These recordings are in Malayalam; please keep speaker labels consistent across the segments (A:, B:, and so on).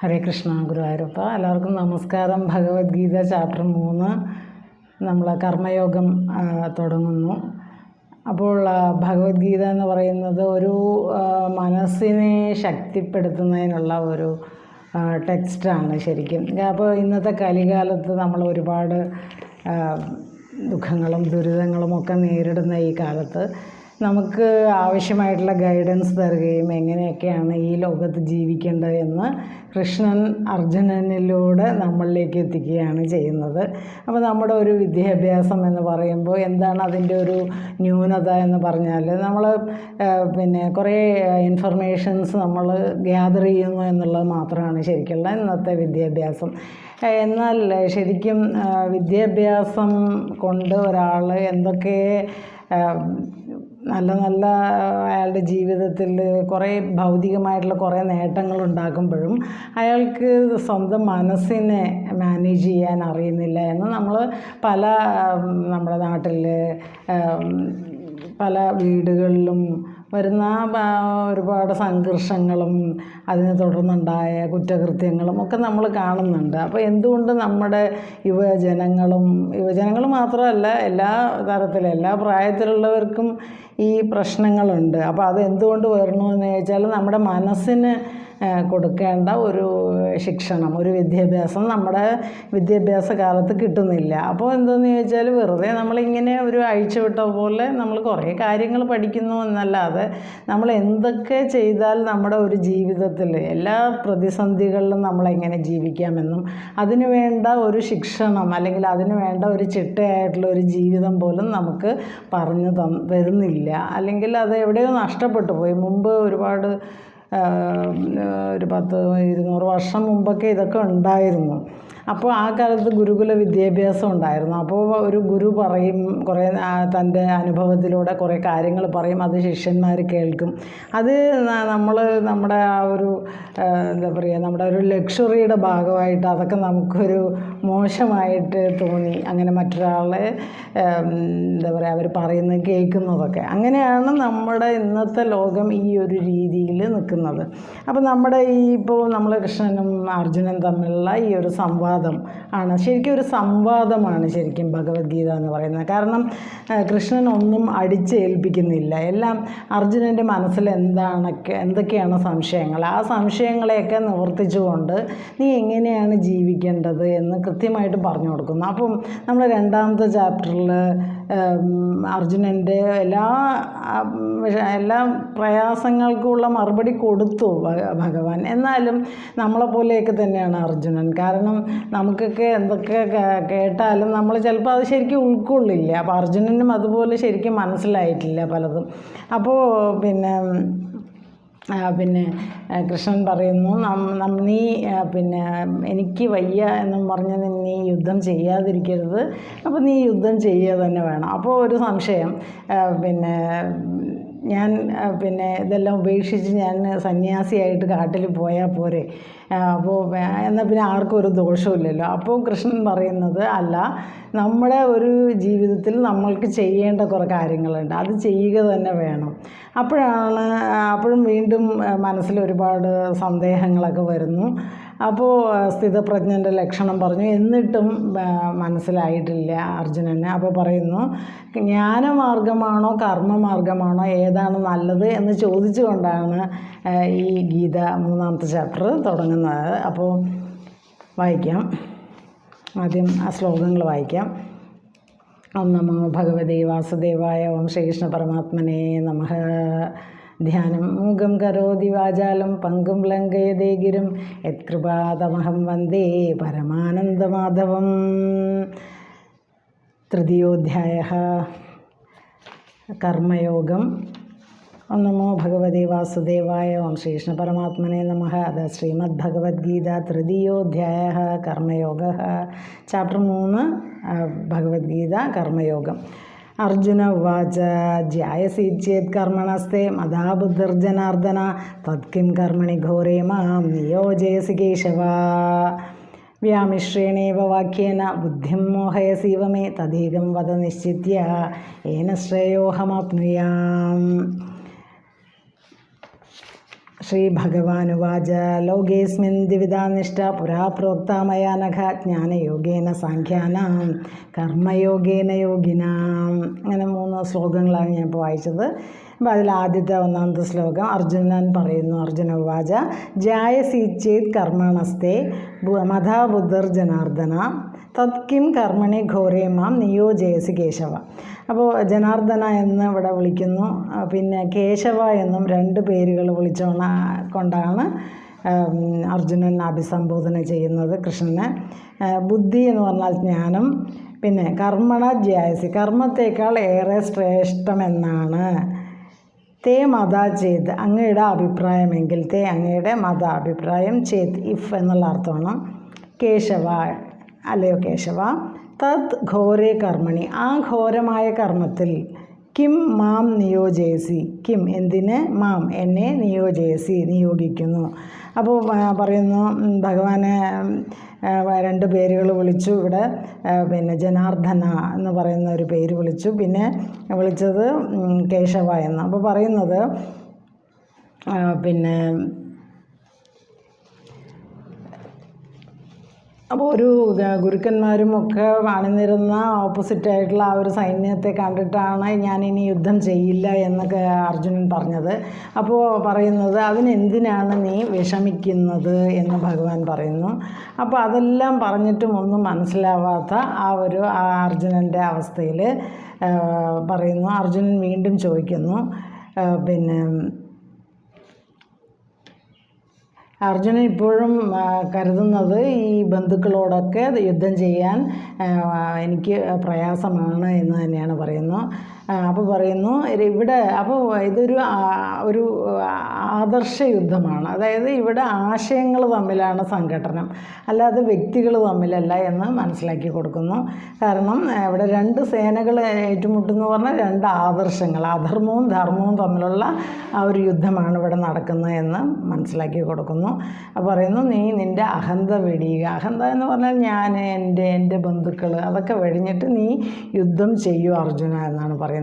A: ഹരേ കൃഷ്ണ ഗുരുവായൂരപ്പ. എല്ലാവർക്കും നമസ്കാരം. ഭഗവത്ഗീത ചാപ്റ്റർ മൂന്ന്. നമ്മൾ കർമ്മയോഗം തുടങ്ങുന്നു. അപ്പോൾ ഭഗവത്ഗീത എന്ന് പറയുന്നത് ഒരു മനസ്സിനെ ശക്തിപ്പെടുത്തുന്നതിനുള്ള ഒരു ടെക്സ്റ്റാണ് ശരിക്കും. അപ്പോൾ ഇന്നത്തെ കലികാലത്ത് നമ്മൾ ഒരുപാട് ദുഃഖങ്ങളും ദുരിതങ്ങളും ഒക്കെ നേരിടുന്ന ഈ കാലത്ത് നമുക്ക് ആവശ്യമായിട്ടുള്ള ഗൈഡൻസ് തരുകയും എങ്ങനെയൊക്കെയാണ് ഈ ലോകത്ത് ജീവിക്കേണ്ടത് എന്ന് കൃഷ്ണൻ അർജുനനിലൂടെ നമ്മളിലേക്ക് എത്തിക്കുകയാണ് ചെയ്യുന്നത്. അപ്പോൾ നമ്മുടെ ഒരു വിദ്യാഭ്യാസം എന്ന് പറയുമ്പോൾ എന്താണ് അതിന്റെ ഒരു ന്യൂനത എന്ന് പറഞ്ഞാൽ നമ്മൾ പിന്നെ കുറേ ഇൻഫർമേഷൻസ് നമ്മൾ ഗ്യാദർ ചെയ്യുന്നു എന്നുള്ളത് മാത്രമാണ് ശരിക്കുള്ള ഇന്നത്തെ വിദ്യാഭ്യാസം. എന്നാൽ ശരിക്കും വിദ്യാഭ്യാസം കൊണ്ട് ഒരാൾ എന്തൊക്കെ നല്ല നല്ല അയാളുടെ ജീവിതത്തിൽ കുറേ ഭൗതികമായിട്ടുള്ള കുറേ നേട്ടങ്ങൾ ഉണ്ടാക്കുമ്പോഴും അയാൾക്ക് സ്വന്തം മനസ്സിനെ മാനേജ് ചെയ്യാൻ അറിയുന്നില്ല എന്ന് നമ്മൾ പല നമ്മുടെ നാട്ടിൽ പല വീടുകളിലും വരുന്ന ഒരുപാട് സംഘർഷങ്ങളും അതിനെ തുടർന്നുണ്ടായ കുറ്റകൃത്യങ്ങളും ഒക്കെ നമ്മൾ കാണുന്നുണ്ട്. അപ്പോൾ എന്തുകൊണ്ട് നമ്മുടെ യുവജനങ്ങളും യുവജനങ്ങൾ മാത്രമല്ല എല്ലാ തരത്തിലും എല്ലാ പ്രായത്തിലുള്ളവർക്കും ഈ പ്രശ്നങ്ങളുണ്ട്. അപ്പോൾ അത് എന്തുകൊണ്ട് വരണമെന്ന് ചോദിച്ചാൽ നമ്മുടെ മനസ്സിന് കൊടുക്കേണ്ട ഒരു ശിക്ഷണം ഒരു വിദ്യാഭ്യാസം നമ്മുടെ വിദ്യാഭ്യാസ കാലത്ത് കിട്ടുന്നില്ല. അപ്പോൾ എന്തെന്ന് ചോദിച്ചാൽ വെറുതെ നമ്മളിങ്ങനെ ഒരു അഴിച്ചു വിട്ട പോലെ നമ്മൾ കുറേ കാര്യങ്ങൾ പഠിക്കുന്നു എന്നല്ലാതെ നമ്മൾ എന്തൊക്കെ ചെയ്താൽ നമ്മുടെ ഒരു ജീവിതത്തിൽ എല്ലാ പ്രതിസന്ധികളിലും നമ്മളെങ്ങനെ ജീവിക്കാമെന്നും അതിന് വേണ്ട ഒരു ശിക്ഷണം അല്ലെങ്കിൽ അതിന് വേണ്ട ഒരു ചിട്ടയായിട്ടുള്ള ഒരു ജീവിതം പോലും നമുക്ക് പറഞ്ഞു തരുന്നില്ല. അല്ലെങ്കിൽ അത് എവിടെയോ നഷ്ടപ്പെട്ടു പോയി. മുമ്പ് ഒരുപാട് ഒരു പത്ത് ഇരുന്നൂറ് വർഷം മുമ്പൊക്കെ ഇതൊക്കെ ഉണ്ടായിരുന്നു. അപ്പോൾ ആ കാലത്ത് ഗുരുകുല വിദ്യാഭ്യാസം ഉണ്ടായിരുന്നു. അപ്പോൾ ഒരു ഗുരു പറയും കുറേ തന്റെ അനുഭവത്തിലൂടെ കുറേ കാര്യങ്ങൾ പറയും അത് ശിഷ്യന്മാർ കേൾക്കും. അത് നമ്മൾ നമ്മുടെ ആ ഒരു എന്താ പറയുക നമ്മുടെ ഒരു ലക്ഷറിയുടെ ഭാഗമായിട്ട് അതൊക്കെ നമുക്കൊരു മോശമായിട്ട് തോന്നി. അങ്ങനെ മറ്റൊരാളെ എന്താ പറയുക അവർ പറയുന്നത് കേൾക്കുന്നതൊക്കെ. അങ്ങനെയാണ് നമ്മുടെ ഇന്നത്തെ ലോകം ഈ ഒരു രീതിയിൽ നിൽക്കുന്നത്. അപ്പോൾ നമ്മുടെ ഈ ഇപ്പോൾ നമ്മൾ കൃഷ്ണനും അർജുനൻ തമ്മിലുള്ള ഈ ഒരു സംവാദം ആണ്. ശരിക്കും ഒരു സംവാദമാണ് ശരിക്കും ഭഗവത്ഗീത എന്ന് പറയുന്നത്. കാരണം കൃഷ്ണൻ ഒന്നും അടിച്ചേൽപ്പിക്കുന്നില്ല. എല്ലാം അർജുനന്റെ മനസ്സിൽ എന്താണൊക്കെ എന്തൊക്കെയാണ് സംശയങ്ങൾ. ആ സംശയങ്ങളെയൊക്കെ നിവർത്തിച്ചുകൊണ്ട് നീ എങ്ങനെയാണ് ജീവിക്കേണ്ടത് എന്ന് കൃത്യമായിട്ട് പറഞ്ഞു കൊടുക്കുന്നു. അപ്പം നമ്മൾ രണ്ടാമത്തെ ചാപ്റ്ററിൽ അർജുനന്റെ എല്ലാ എല്ലാ പ്രയാസങ്ങൾക്കുള്ള മറുപടി കൊടുത്തു ഭഗവാൻ. എന്നാലും നമ്മളെപ്പോലെയൊക്കെ തന്നെയാണ് അർജുനൻ. കാരണം നമുക്കൊക്കെ എന്തൊക്കെ കേട്ടാലും നമ്മൾ ചിലപ്പോൾ അത് ശരിക്കും ഉൾക്കൊള്ളില്ല. അപ്പോൾ അർജുനനും അതുപോലെ ശരിക്കും മനസ്സിലായിട്ടില്ല പലതും. അപ്പോൾ പിന്നെ പിന്നെ കൃഷ്ണൻ പറയുന്നു നീ പിന്നെ എനിക്ക് വയ്യ എന്നും പറഞ്ഞ് നീ യുദ്ധം ചെയ്യാതിരിക്കരുത്. അപ്പോൾ നീ യുദ്ധം ചെയ്യുക തന്നെ വേണം. അപ്പോൾ ഒരു സംശയം പിന്നെ ഞാൻ പിന്നെ ഇതെല്ലാം ഉപേക്ഷിച്ച് ഞാൻ സന്യാസിയായിട്ട് കാട്ടിൽ പോയാൽ പോരെ. അപ്പോൾ എന്നാൽ പിന്നെ ആർക്കും ഒരു ദോഷമില്ലല്ലോ അപ്പോൾ കൃഷ്ണൻ പറയുന്നത് അല്ല നമ്മുടെ ഒരു ജീവിതത്തിൽ നമ്മൾക്ക് ചെയ്യേണ്ട കുറേ കാര്യങ്ങളുണ്ട്. അത് ചെയ്യുക തന്നെ വേണം. അപ്പോഴാണ് അപ്പോഴും വീണ്ടും മനസ്സിൽ ഒരുപാട് സന്ദേഹങ്ങളൊക്കെ വരുന്നു. അപ്പോൾ സ്ഥിതപ്രജ്ഞന്റെ ലക്ഷണം പറഞ്ഞു. എന്നിട്ടും മനസ്സിലായിട്ടില്ല അർജുനന് അപ്പോൾ പറയുന്നു ജ്ഞാനമാർഗമാണോ കർമ്മമാർഗമാണോ ഏതാണ് നല്ലത്? എന്ന് ചോദിച്ചുകൊണ്ടാണ് ഈ ഗീത മൂന്നാമത്തെ ചാപ്റ്റർ തുടങ്ങുന്നത്. അപ്പോൾ വായിക്കാം. ആദ്യം ആ ശ്ലോകങ്ങൾ വായിക്കാം. ഓം നമോ ഭഗവതേ വാസുദേവായ ഓം ശ്രീകൃഷ്ണ പരമാത്മനെ നമ. ധ്യാനം മൂകം കരോതി വാചാലം പങ്കും ലങ്കയതേ ഗിരും. യത്കൃപാതമഹം വന്ദേ പരമാനന്ദമാധവം. തൃതീയോധ്യായ. കർമ്മയോഗം. ഓം നമോ ഭഗവതി വാസുദേവായ ഓം ശ്രീകൃഷ്ണ പരമാത്മനെ നമ. അത് ശ്രീമദ് ഭഗവത്ഗീത തൃതീയോധ്യായ കർമ്മയോഗ. ചാപ്റ്റർ മൂന്ന് ഭഗവത്ഗീത കർമ്മയോഗം. അർജുന ഉവാച ജ്യായസി ചേത് കർമ്മണസ്തേ മതാബുദ്ധർജനാർദ്ദന തത്കിം കർമ്മണി ഘോരേ മാം നിയോജയസി കേശവ. വ്യാമിശ്രേണേവ വാക്യേന ബുദ്ധിം മോഹയസീവ മേ തദീകം വദ നിശ്ചിത്യ ഏന ശ്രേയോഹമാപ്നുയാം. ശ്രീഭഗവാനുവാച ലോകേസ്മിൻ ദിവിധാനിഷ്ഠ പുരാ പ്രോക്ത മയാ നഖ ജ്ഞാനയോഗേന സാഖ്യാനാം കർമ്മയോഗേന യോഗിനാം. അങ്ങനെ മൂന്ന് ശ്ലോകങ്ങളാണ് ഞാൻ ഇപ്പോൾ വായിച്ചത്. അപ്പോൾ അതിൽ ആദ്യത്തെ ഒന്നാമത്തെ ശ്ലോകം അർജുനൻ പറയുന്നു അർജുന ഉവാച ജായസി ചേത് കർമ്മണസ്തേ മഥാ ബുദ്ധർ ജനാർദ്ദന തത് കർമ്മണി ഘോരേ മാം നിയോജയസി കേശവ. അപ്പോൾ ജനാർദ്ദന എന്ന് ഇവിടെ വിളിക്കുന്നു പിന്നെ കേശവ എന്നും രണ്ട് പേരുകൾ വിളിച്ചോണ കൊണ്ടാണ് അർജുനൻ അഭിസംബോധന ചെയ്യുന്നത് കൃഷ്ണനെ. ബുദ്ധി എന്ന് പറഞ്ഞാൽ ജ്ഞാനം പിന്നെ കർമ്മണ ജ്യായസി കർമ്മത്തേക്കാൾ ഏറെ ശ്രേഷ്ഠമെന്നാണ് തേ മത ചേത് അങ്ങയുടെ അഭിപ്രായമെങ്കിൽ തേ അങ്ങയുടെ മത അഭിപ്രായം ചേത് ഇഫ് എന്നുള്ള അർത്ഥമാണ്. കേശവ അല്ലയോ കേശവ തത് ഘോരേ കർമ്മണി. ആ ഘോരമായ കർമ്മത്തിൽ കിം മാം നിയോജേസി കിം എന്തിന്? മാം എന്നെ നിയോജയസി നിയോഗിക്കുന്നു. അപ്പോൾ പറയുന്നു ഭഗവാനെ രണ്ട് പേരുകൾ വിളിച്ചു ഇവിടെ. പിന്നെ ജനാർദ്ദന എന്ന് പറയുന്ന ഒരു പേര് വിളിച്ചു. പിന്നെ വിളിച്ചത് കേശവ എന്ന്. അപ്പോൾ പറയുന്നത് പിന്നെ അപ്പോൾ ഒരു ഗുരുക്കന്മാരും ഒക്കെ അണിനിരുന്ന ഓപ്പോസിറ്റ് ആയിട്ടുള്ള ആ ഒരു സൈന്യത്തെ കണ്ടിട്ടാണ് ഞാൻ ഇനി യുദ്ധം ചെയ്യില്ല എന്നൊക്കെ അർജുനൻ പറഞ്ഞത്. അപ്പോൾ പറയുന്നത് അതിനെന്തിനാണ് നീ വിഷമിക്കുന്നത്? എന്ന് ഭഗവാൻ പറയുന്നു. അപ്പോൾ അതെല്ലാം പറഞ്ഞിട്ടും ഒന്നും മനസ്സിലാവാത്ത ആ ഒരു അർജുനന്റെ അവസ്ഥയിൽ പറയുന്നു. അർജുനൻ വീണ്ടും ചോദിക്കുന്നു പിന്നെ അർജുനൻ ഇപ്പോഴും കരുതുന്നത് ഈ ബന്ധുക്കളോടൊക്കെ യുദ്ധം ചെയ്യാൻ എനിക്ക് പ്രയാസമാണ് എന്ന് തന്നെയാണ് പറയുന്നു അപ്പോൾ പറയുന്നു ഇവിടെ അപ്പോൾ ഇതൊരു ഒരു ആദർശ യുദ്ധമാണ്. അതായത് ഇവിടെ ആശയങ്ങൾ തമ്മിലാണ് സംഘടനം. അല്ലാതെ വ്യക്തികൾ തമ്മിലല്ല എന്ന് മനസ്സിലാക്കി കൊടുക്കുന്നു. കാരണം ഇവിടെ രണ്ട് സേനകൾ ഏറ്റുമുട്ടുന്നു പറഞ്ഞാൽ രണ്ട് ആദർശങ്ങൾ അധർമ്മവും ധർമ്മവും തമ്മിലുള്ള ആ ഒരു യുദ്ധമാണ് ഇവിടെ നടക്കുന്നത് എന്ന് മനസ്സിലാക്കി കൊടുക്കുന്നു. അപ്പോൾ പറയുന്നു നീ നിന്റെ അഹന്ത വെടിയുക. അഹന്ത എന്ന് പറഞ്ഞാൽ ഞാൻ എന്റെ എന്റെ ബന്ധുക്കൾ അതൊക്കെ വെടിഞ്ഞിട്ട് നീ യുദ്ധം ചെയ്യൂ അർജുന എന്നാണ് പറയുന്നത്.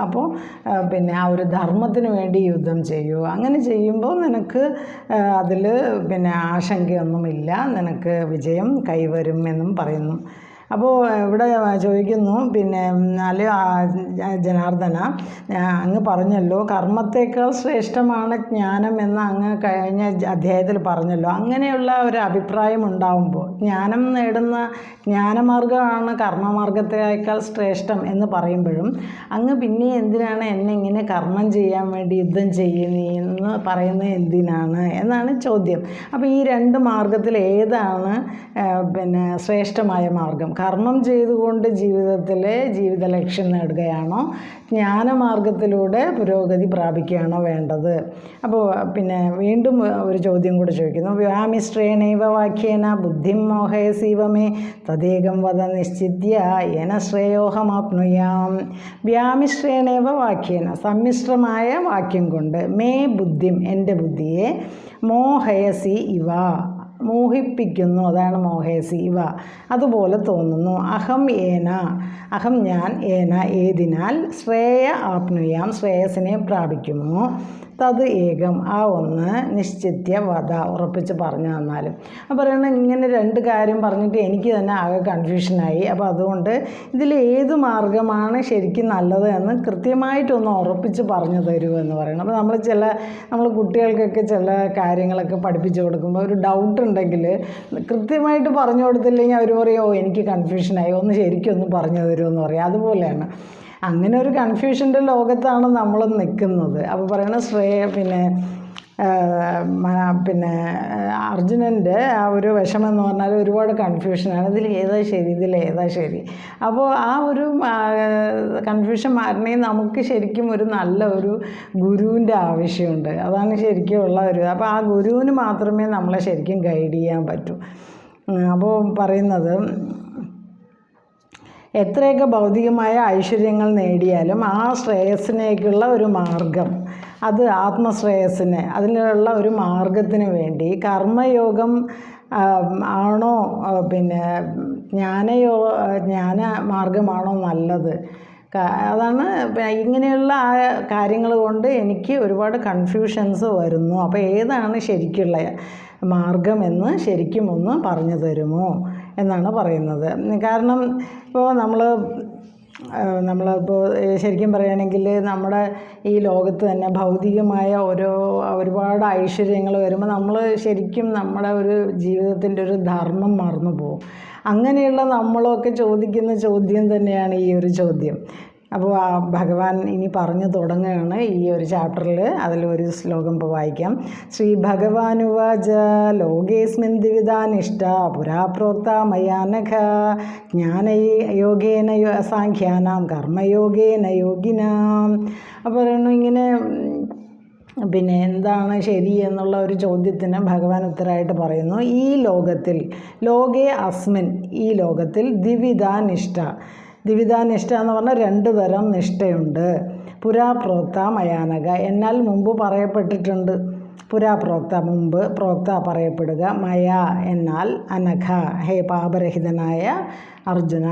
A: അപ്പോൾ ആ, പിന്നെ ആ ഒരു ധർമ്മത്തിന് വേണ്ടി യുദ്ധം ചെയ്യൂ. അങ്ങനെ ചെയ്യുമ്പോൾ നിനക്ക് അതിൽ പിന്നെ ആശങ്കയൊന്നുമില്ല. നിനക്ക് വിജയം കൈവരും എന്നും പറയുന്നു. അപ്പോൾ ഇവിടെ ചോദിക്കുന്നു പിന്നെ അല്ലെ ജനാർദ്ദന അങ്ങ് പറഞ്ഞല്ലോ കർമ്മത്തേക്കാൾ ശ്രേഷ്ഠമാണ് ജ്ഞാനം എന്ന് അങ്ങ് കഴിഞ്ഞ അധ്യായത്തിൽ പറഞ്ഞല്ലോ. അങ്ങനെയുള്ള ഒരു അഭിപ്രായം ഉണ്ടാവുമ്പോൾ ജ്ഞാനം നേടുന്ന ജ്ഞാനമാർഗമാണ് കർമ്മമാർഗത്തേക്കാൾ ശ്രേഷ്ഠം എന്ന് പറയുമ്പോഴും അങ്ങ് പിന്നെ എന്തിനാണ് എന്നെ ഇങ്ങനെ കർമ്മം ചെയ്യാൻ വേണ്ടി യുദ്ധം ചെയ്യുന്നതെന്ന് പറയുന്നത് എന്തിനാണ് എന്നാണ് ചോദ്യം. അപ്പോൾ ഈ രണ്ട് മാർഗത്തിൽ ഏതാണ് പിന്നെ ശ്രേഷ്ഠമായ മാർഗം കർമ്മം ചെയ്തുകൊണ്ട് ജീവിതത്തിലെ ജീവിത ലക്ഷ്യം നേടുകയാണോ? ജ്ഞാനമാർഗത്തിലൂടെ പുരോഗതി പ്രാപിക്കുകയാണോ വേണ്ടത്? അപ്പോൾ പിന്നെ വീണ്ടും ഒരു ചോദ്യം കൂടെ ചോദിക്കുന്നു. വ്യാമിശ്രേണൈവ വാക്യേന ബുദ്ധിം മോഹയസീവമേ തദേകം വധ നിശ്ചിത്യ ഏന ശ്രേയോഹമാപ്നുയാം. വ്യാമിശ്രേണൈവ വാക്യേന സമ്മിശ്രമായ വാക്യം കൊണ്ട് മേ ബുദ്ധിം എന്റെ ബുദ്ധിയെ മോഹയസി ഇവ മോഹിപ്പിക്കുന്നു. അതാണ് മോഹേസി ഇവ അതുപോലെ തോന്നുന്നു അഹം ഏന അഹം ഞാൻ ഏന ഏതിനാൽ ശ്രേയ ആപ്നുയാം ശ്രേയസിനെ പ്രാപിക്കുമോ? തത് ഏകം ആ ഒന്ന് നിശ്ചിത്യ വധ ഉറപ്പിച്ച് പറഞ്ഞു തന്നാലും. അപ്പോൾ പറയണ ഇങ്ങനെ രണ്ട് കാര്യം പറഞ്ഞിട്ട് എനിക്ക് തന്നെ ആകെ കൺഫ്യൂഷനായി അപ്പോൾ അതുകൊണ്ട് ഇതിൽ ഏത് മാർഗമാണ് ശരിക്കും നല്ലത് എന്ന് കൃത്യമായിട്ടൊന്ന് ഉറപ്പിച്ച് പറഞ്ഞു തരൂ എന്ന് പറയണം. അപ്പോൾ നമ്മൾ ചില നമ്മൾ കുട്ടികൾക്കൊക്കെ ചില കാര്യങ്ങളൊക്കെ പഠിപ്പിച്ചു കൊടുക്കുമ്പോൾ ഒരു ഡൗട്ട് ഉണ്ടെങ്കിൽ കൃത്യമായിട്ട് പറഞ്ഞു കൊടുത്തില്ലെങ്കിൽ അവർ പറയും ഓ എനിക്ക് കൺഫ്യൂഷനായി ഒന്ന് ശരിക്കും ഒന്ന് പറഞ്ഞു തരുമെന്ന് പറയും. അതുപോലെയാണ്. അങ്ങനെ ഒരു കൺഫ്യൂഷന്റെ ലോകത്താണ് നമ്മൾ നിൽക്കുന്നത്. അപ്പോൾ പറയണ ശ്രേയ പിന്നെ പിന്നെ അർജുനന്റെ ആ ഒരു വിഷമം എന്ന് പറഞ്ഞാൽ ഒരുപാട് കൺഫ്യൂഷനാണ്. ഇതിൽ ഏതാ ശരി ഇതിൽ ഏതാ ശരി? അപ്പോൾ ആ ഒരു കൺഫ്യൂഷൻ മാറണേ നമുക്ക് ശരിക്കും ഒരു നല്ല ഒരു ഗുരുവിന്റെ ആവശ്യമുണ്ട്. അതാണ് ശരിക്കും ഉള്ള ഒരു അപ്പോൾ ആ ഗുരുവിന് മാത്രമേ നമ്മളെ ശരിക്കും ഗൈഡ് ചെയ്യാൻ പറ്റൂ. അപ്പോൾ പറയുന്നത് എത്രയൊക്കെ ഭൗതികമായ ഐശ്വര്യങ്ങൾ നേടിയാലും ആ ശ്രേയസ്സിനേക്കുള്ള ഒരു മാർഗം അത് ആത്മശ്രേയസ്സിന് അതിനുള്ള ഒരു മാർഗത്തിന് വേണ്ടി കർമ്മയോഗം ആണോ പിന്നെ ജ്ഞാനയോ ജ്ഞാന മാർഗമാണോ നല്ലത്? അതാണ് ഇങ്ങനെയുള്ള ആ കാര്യങ്ങൾ കൊണ്ട് എനിക്ക് ഒരുപാട് കൺഫ്യൂഷൻസ് വരുന്നു. അപ്പോൾ ഏതാണ് ശരിക്കുള്ള മാർഗമെന്ന് ശരിക്കും ഒന്ന് പറഞ്ഞു തരുമോ? എന്നാണ് പറയുന്നത്. കാരണം ഇപ്പോൾ നമ്മൾ നമ്മളിപ്പോൾ ശരിക്കും പറയുകയാണെങ്കിൽ നമ്മുടെ ഈ ലോകത്ത് തന്നെ ഭൗതികമായ ഓരോ ഒരുപാട് ഐശ്വര്യങ്ങൾ വരുമ്പോൾ നമ്മൾ ശരിക്കും നമ്മുടെ ഒരു ജീവിതത്തിന്റെ ഒരു ധർമ്മം മറന്നു പോകും അങ്ങനെയുള്ള നമ്മളൊക്കെ ചോദിക്കുന്ന ചോദ്യം തന്നെയാണ് ഈ ഒരു ചോദ്യം. അപ്പോൾ ആ ഭഗവാൻ ഇനി പറഞ്ഞു തുടങ്ങുകയാണ് ഈ ഒരു ചാപ്റ്ററിൽ. അതിലൊരു ശ്ലോകം ഇപ്പോൾ വായിക്കാം. ശ്രീ ഭഗവാനുവാച ലോകേസ്മിൻ ദിവിധാനിഷ്ട പുരാ പ്രോക്ത മയാനഘ ജ്ഞാനയോഗേന യോഗേന സാഖ്യാനാം കർമ്മയോഗേന യോഗിനാം. അപ്പോൾ പറയുന്നു ഇങ്ങനെ പിന്നെ എന്താണ് ശരി എന്നുള്ള ഒരു ചോദ്യത്തിന് ഭഗവാൻ ഉത്തരമായിട്ട് പറയുന്നു. ഈ ലോകത്തിൽ ലോകേ അസ്മിൻ ഈ ലോകത്തിൽ ദ്വിവിധ നിഷ്ഠ ദ്വിവിധ നിഷ്ഠ എന്ന് പറഞ്ഞാൽ രണ്ട് തരം നിഷ്ഠയുണ്ട്. പുരാപ്രോക്ത മയാനക. എന്നാൽ മുമ്പ് പറയപ്പെട്ടിട്ടുണ്ട്. പുരാപ്രോക്ത മുമ്പ് പ്രോക്ത പറയപ്പെടുക. മയ എന്നാൽ അനഘ. ഹേ പാപരഹിതനായ അർജുന.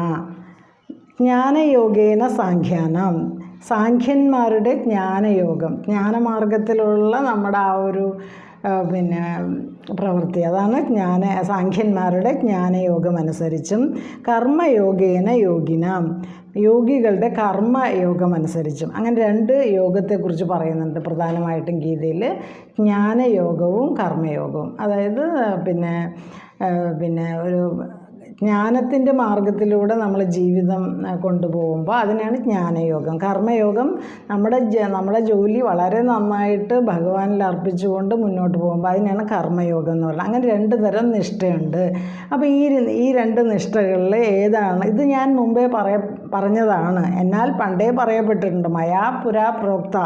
A: ജ്ഞാനയോഗേന സാഖ്യാനം. സാഖ്യന്മാരുടെ ജ്ഞാനയോഗം. ജ്ഞാനമാർഗത്തിലുള്ള നമ്മുടെ ആ ഒരു പിന്നെ പ്രവൃത്തി. അതാണ് ജ്ഞാന സാഖ്യന്മാരുടെ ജ്ഞാനയോഗം അനുസരിച്ചും കർമ്മയോഗേന യോഗിനാം. യോഗികളുടെ കർമ്മയോഗം അനുസരിച്ചും അങ്ങനെ രണ്ട് യോഗത്തെക്കുറിച്ച് പറയുന്നുണ്ട് പ്രധാനമായിട്ടും ഗീതയിൽ. ജ്ഞാനയോഗവും കർമ്മയോഗവും. അതായത് പിന്നെ പിന്നെ ഒരു ജ്ഞാനത്തിന്റെ മാർഗത്തിലൂടെ നമ്മൾ ജീവിതം കൊണ്ടുപോകുമ്പോൾ അതിനാണ് ജ്ഞാനയോഗം. കർമ്മയോഗം നമ്മുടെ നമ്മുടെ ജോലി വളരെ നന്നായിട്ട് ഭഗവാനിൽ അർപ്പിച്ചുകൊണ്ട് മുന്നോട്ട് പോകുമ്പോൾ അതിനാണ് കർമ്മയോഗം എന്ന് പറയുന്നത്. അങ്ങനെ രണ്ട് തരം നിഷ്ഠയുണ്ട്. അപ്പോൾ ഈ ഈ രണ്ട് നിഷ്ഠകളിൽ ഏതാണ്? ഇത് ഞാൻ മുമ്പേ പറയ പറഞ്ഞതാണ്. എന്നാൽ പണ്ടേ പറയപ്പെട്ടിട്ടുണ്ട് മയാ പുരാ പ്രോക്ത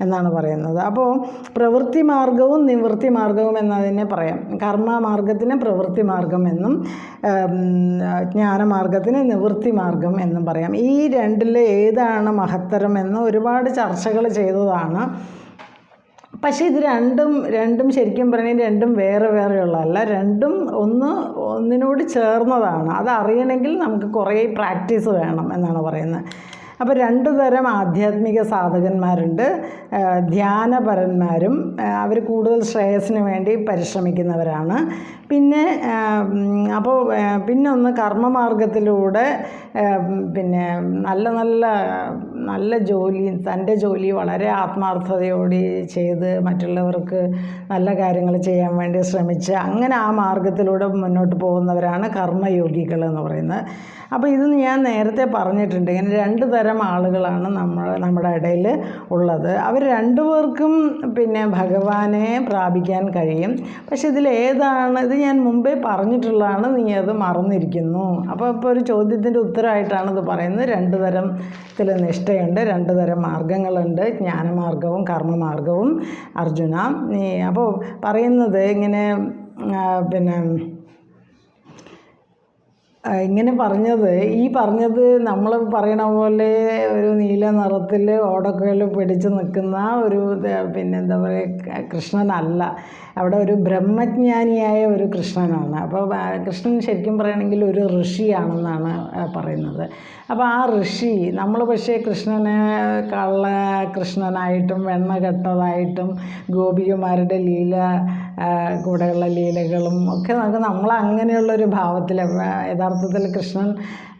A: എന്നാണ് പറയുന്നത്. അപ്പോൾ പ്രവൃത്തി മാർഗവും നിവൃത്തി മാർഗവും എന്നതിനെ പറയാം. കർമ്മ മാർഗത്തിന് പ്രവൃത്തി മാർഗം എന്നും ജ്ഞാനമാർഗത്തിന് നിവൃത്തി മാർഗം എന്നും പറയാം. ഈ രണ്ടിൽ ഏതാണ് മഹത്തരം എന്ന് ഒരുപാട് ചർച്ചകൾ ചെയ്തതാണ്. പക്ഷേ ഇത് രണ്ടും രണ്ടും ശരിക്കും പറഞ്ഞാൽ രണ്ടും വേറെ വേറെയുള്ളതല്ല. രണ്ടും ഒന്ന് ഒന്നിനോട് ചേർന്നതാണ്. അത് അറിയണമെങ്കിൽ നമുക്ക് കുറേ പ്രാക്ടീസ് വേണം എന്നാണ് പറയുന്നത്. അപ്പോൾ രണ്ട് തരം ആധ്യാത്മിക സാധകന്മാരുണ്ട്. ധ്യാനപരന്മാരും അവർ കൂടുതൽ ശ്രേയസ്സിന് വേണ്ടി പരിശ്രമിക്കുന്നവരാണ്. പിന്നെ അപ്പോൾ പിന്നെ ഒന്ന് കർമ്മമാർഗത്തിലൂടെ പിന്നെ നല്ല നല്ല നല്ല ജോലി തന്റെ ജോലി വളരെ ആത്മാർത്ഥതയോടെ ചെയ്ത് മറ്റുള്ളവർക്ക് നല്ല കാര്യങ്ങൾ ചെയ്യാൻ വേണ്ടി ശ്രമിച്ച് അങ്ങനെ ആ മാർഗത്തിലൂടെ മുന്നോട്ട് പോകുന്നവരാണ് കർമ്മയോഗികൾ എന്ന് പറയുന്നത്. അപ്പോൾ ഇത് ഞാൻ നേരത്തെ പറഞ്ഞിട്ടുണ്ട് ഇങ്ങനെ രണ്ട് തരം ആളുകളാണ് നമ്മൾ നമ്മുടെ ഇടയിൽ ഉള്ളത്. അവർ രണ്ടുപേർക്കും പിന്നെ ഭഗവാനെ പ്രാപിക്കാൻ കഴിയും. പക്ഷെ ഇതിൽ ഏതാണ് ഇത് ഞാൻ മുമ്പേ പറഞ്ഞിട്ടുള്ളതാണ് നീ അത് മറന്നിരിക്കുന്നു. അപ്പോൾ ഇപ്പോൾ ഒരു ചോദ്യത്തിന്റെ ഉത്തരമായിട്ടാണ് ഇത് പറയുന്നത്. രണ്ട് തരത്തിൽ നിഷ്ഠയുണ്ട് രണ്ട് തരം മാർഗങ്ങളുണ്ട് ജ്ഞാനമാർഗവും കർമ്മമാർഗവും അർജുന. അപ്പോൾ പറയുന്നത് ഇങ്ങനെ പിന്നെ ഇങ്ങനെ പറഞ്ഞത്. ഈ പറഞ്ഞത് നമ്മൾ പറയണ പോലെ ഒരു നീല നിറത്തിൽ ഓടക്കുഴൽ പിടിച്ച് നിൽക്കുന്ന ഒരു പിന്നെ എന്താ പറയുക കൃഷ്ണനല്ല. അവിടെ ഒരു ബ്രഹ്മജ്ഞാനിയായ ഒരു കൃഷ്ണനാണ്. അപ്പോൾ കൃഷ്ണൻ ശരിക്കും പറയുകയാണെങ്കിൽ ഒരു ഋഷിയാണെന്നാണ് പറയുന്നത്. അപ്പോൾ ആ ഋഷി നമ്മൾ പക്ഷേ കൃഷ്ണനെ കള്ള കൃഷ്ണനായിട്ടും വെണ്ണ കെട്ടതായിട്ടും ഗോപികമാരുടെ ലീല കൂടെയുള്ള ലീലകളും ഒക്കെ നമുക്ക് നമ്മൾ അങ്ങനെയുള്ളൊരു ഭാവത്തിൽ യഥാർത്ഥത്തിൽ കൃഷ്ണൻ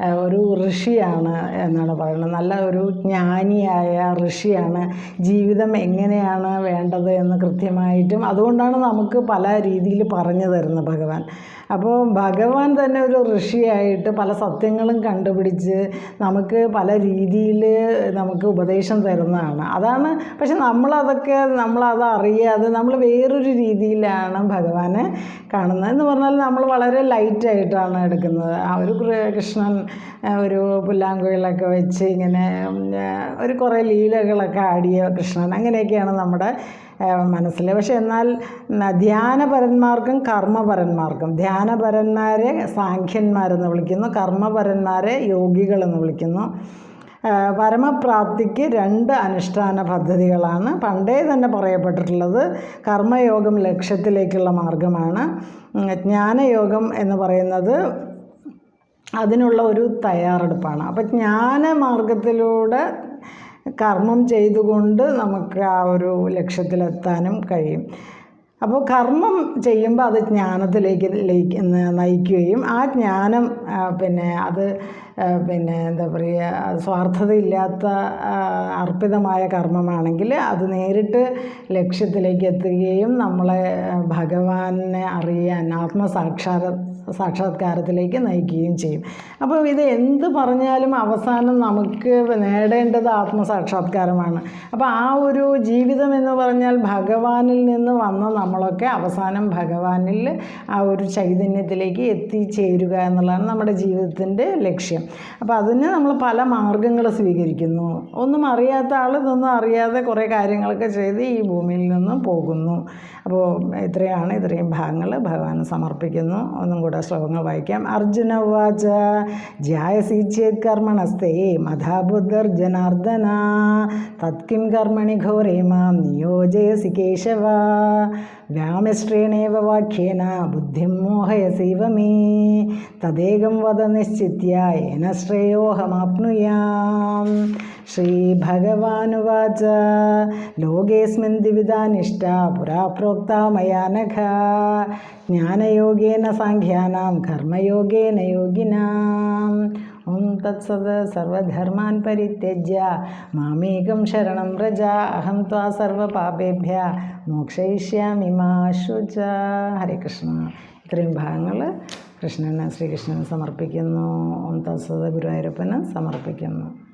A: ഒരു ഋഷിയാണ് എന്നാണ് പറയുന്നത്. നല്ല ഒരു ജ്ഞാനിയായ ഋഷിയാണ്. ജീവിതം എങ്ങനെയാണ് വേണ്ടത് എന്ന് കൃത്യമായിട്ടും അതുകൊണ്ടാണ് നമുക്ക് പല രീതിയിൽ പറഞ്ഞു തരുന്നത് ഭഗവാൻ. അപ്പോൾ ഭഗവാൻ തന്നെ ഒരു ഋഷിയായിട്ട് പല സത്യങ്ങളും കണ്ടുപിടിച്ച് നമുക്ക് പല രീതിയിൽ നമുക്ക് ഉപദേശം തരുന്നതാണ്. അതാണ് പക്ഷെ നമ്മളതൊക്കെ നമ്മളത് അറിയാതെ നമ്മൾ വേറൊരു രീതിയിലാണ് ഭഗവാനെ കാണുന്നത്. എന്ന് പറഞ്ഞാൽ നമ്മൾ വളരെ ലൈറ്റായിട്ടാണ് എടുക്കുന്നത്. ആ ഒരു കൃഷ്ണൻ ഒരു പുല്ലാങ്കുഴലൊക്കെ വെച്ച് ഇങ്ങനെ ഒരു കുറേ ലീലകളൊക്കെ ആടിയ കൃഷ്ണൻ. അങ്ങനെയൊക്കെയാണ് നമ്മുടെ മനസ്സിൽ. പക്ഷെ എന്നാൽ ധ്യാനപരന്മാർക്കും കർമ്മപരന്മാർക്കും ധ്യാനപരന്മാരെ സാഖ്യന്മാരെന്ന് വിളിക്കുന്നു കർമ്മപരന്മാരെ യോഗികളെന്ന് വിളിക്കുന്നു. പരമപ്രാപ്തിക്ക് രണ്ട് അനുഷ്ഠാന പദ്ധതികളാണ്. പണ്ടേ തന്നെ പറയപ്പെട്ടിട്ടുള്ളത് കർമ്മയോഗം ലക്ഷ്യത്തിലേക്കുള്ള മാർഗമാണ്. ജ്ഞാനയോഗം എന്ന് പറയുന്നത് അതിനുള്ള ഒരു തയ്യാറെടുപ്പാണ്. അപ്പം ജ്ഞാനമാർഗത്തിലൂടെ കർമ്മം ചെയ്തുകൊണ്ട് നമുക്ക് ആ ഒരു ലക്ഷ്യത്തിലെത്താനും കഴിയും. അപ്പോൾ കർമ്മം ചെയ്യുമ്പോൾ അത് ജ്ഞാനത്തിലേക്ക് നയിക്കുകയും ആ ജ്ഞാനം പിന്നെ അത് പിന്നെ എന്താ പറയുക സ്വാർത്ഥതയില്ലാത്ത അർപ്പിതമായ കർമ്മമാണെങ്കിൽ അത് നേരിട്ട് ലക്ഷ്യത്തിലേക്ക് എത്തുകയും നമ്മളെ ഭഗവാനെ അറിയാൻ ആത്മസാക്ഷാര സാക്ഷാത്കാരത്തിലേക്ക് നയിക്കുകയും ചെയ്യും. അപ്പോൾ ഇത് എന്ത് പറഞ്ഞാലും അവസാനം നമുക്ക് നേടേണ്ടത് ആത്മസാക്ഷാത്കാരമാണ്. അപ്പോൾ ആ ഒരു ജീവിതം എന്ന് പറഞ്ഞാൽ ഭഗവാനിൽ നിന്ന് വന്ന നമ്മളൊക്കെ അവസാനം ഭഗവാനിൽ ആ ഒരു ചൈതന്യത്തിലേക്ക് എത്തിച്ചേരുക എന്നുള്ളതാണ് നമ്മുടെ ജീവിതത്തിന്റെ ലക്ഷ്യം. അപ്പോൾ അതിന് നമ്മൾ പല മാർഗങ്ങൾ സ്വീകരിക്കുന്നു. ഒന്നും അറിയാത്ത ആൾ ഇതൊന്നും അറിയാതെ കുറേ കാര്യങ്ങളൊക്കെ ചെയ്ത് ഈ ഭൂമിയിൽ നിന്നും പോകുന്നു. അപ്പോൾ ഇത്രയാണ് ഇത്രയും ഭാഗങ്ങൾ ഭഗവാൻ സമർപ്പിക്കുന്നു. ഒന്നും കൂടെ ശ്ലോകങ്ങൾ വായിക്കാം. അർജുന ഉവാച ധ്യായസി ചേത് കർമ്മണസ്തേ മഥാബുദ്ധർജനാർദ്ദന തത്കിം കർമ്മണി ഘോരേ മാം നിയോജയസി കേശവ വ്യാമിശ്രേണേവ വാക്യേന ബുദ്ധിം മോഹയസീവ മേ തദേകം വദ നിശ്ചിത്യ യേന ശ്രേയോഹമാപ്നുയാം ശ്രീഭഗവാനുവാച. ലോകേസ്മിൻ ദ്വിവിധാനിഷ്ട പുരാ പ്രോക്ത മയാ നഘ ജ്ഞാനയോഗേന സാഖ്യാനാം കർമ്മയോഗേന യോഗിനാം. ഓം തത്സത് സർവധർമാൻ പരിത്യജ്യ മാമേകം ശരണം വ്രജ അഹം ത്വാ സർവപാപേഭ്യ മോക്ഷയിഷ്യാമി മാ ശുച. ഹരേ കൃഷ്ണ. ഇത്രയും ഭാഗങ്ങൾ കൃഷ്ണന് ശ്രീകൃഷ്ണന് സമർപ്പിക്കുന്നു. ഓം തത്സത് ഗുരുവായൂരപ്പന് സമർപ്പിക്കുന്നു.